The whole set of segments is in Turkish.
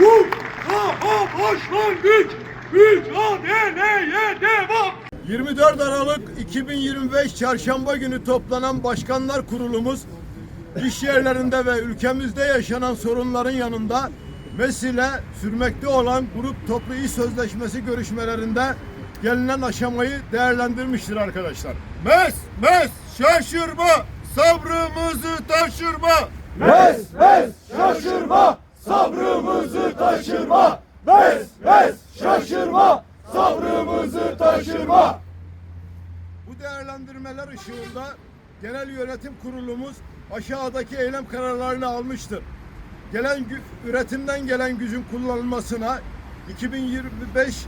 Bu daha başlangıç. Mücadeleye devam. 24 Aralık 2025 Çarşamba günü toplanan Başkanlar Kurulumuz iş yerlerinde ve ülkemizde yaşanan sorunların yanında mesele sürmekte olan grup toplu iş sözleşmesi görüşmelerinde gelinen aşamayı değerlendirmiştir arkadaşlar. Mes mes şaşırma sabrımızı taşırma. Mes mes şaşırma, sabrımızı taşırma. Mes mes şaşırma, sabrımızı taşırma. Bu değerlendirmeler ışığında Genel Yönetim Kurulumuz aşağıdaki eylem kararlarını almıştır. Gelen üretimden gelen gücün kullanılmasına 2025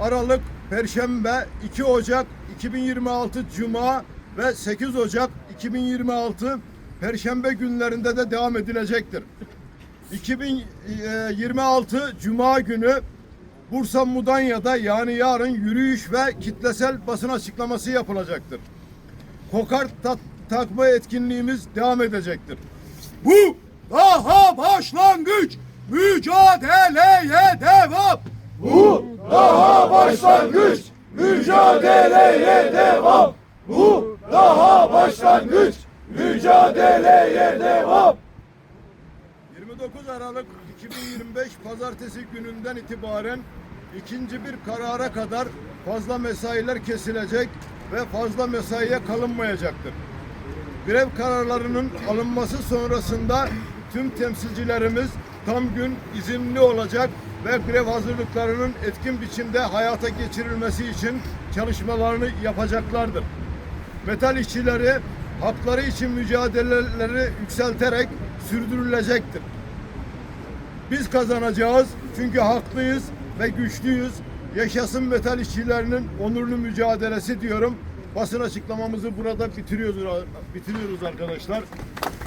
Aralık Perşembe, 2 Ocak 2026 Cuma ve 8 Ocak 2026 Perşembe günlerinde de devam edilecektir. 2026 Cuma günü Bursa Mudanya'da yani yarın yürüyüş ve kitlesel basın açıklaması yapılacaktır. Kokart ta- takma etkinliğimiz devam edecektir. Bu daha başlangıç. Mücadeleye devam. Bu daha başlangıç, mücadeleye devam. Bu daha başlangıç, mücadeleye devam. 29 Aralık 2025 Pazartesi gününden itibaren ikinci bir karara kadar fazla mesailer kesilecek ve fazla mesaiye kalınmayacaktır. Grev kararlarının alınması sonrasında tüm temsilcilerimiz tam gün izinli olacak ve grev hazırlıklarının etkin biçimde hayata geçirilmesi için çalışmalarını yapacaklardır. Metal işçileri hakları için mücadeleleri yükselterek sürdürülecektir. Biz kazanacağız çünkü haklıyız ve güçlüyüz. Yaşasın metal işçilerinin onurlu mücadelesi diyorum. Basın açıklamamızı burada bitiriyoruz, bitiriyoruz arkadaşlar.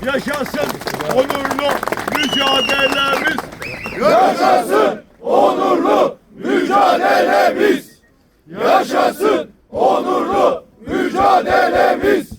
Yaşasın onurlu mücadelemiz. Yaşasın onurlu mücadelemiz. Yaşasın onurlu mücadelemiz.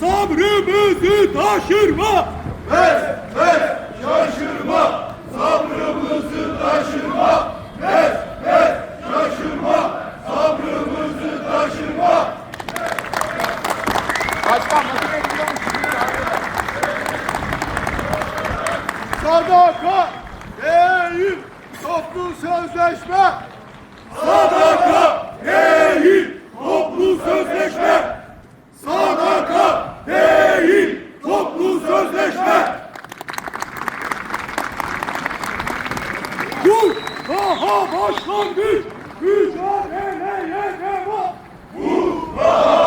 Sabrımızı taşırma. Mes mes şaşırma, sabrımızı taşırma. Mes mes şaşırma, sabrımızı taşırma. Sadaka değil toplu sözleşme. Sadaka Daha başlangıç mücadeleye devam. Mutlaka!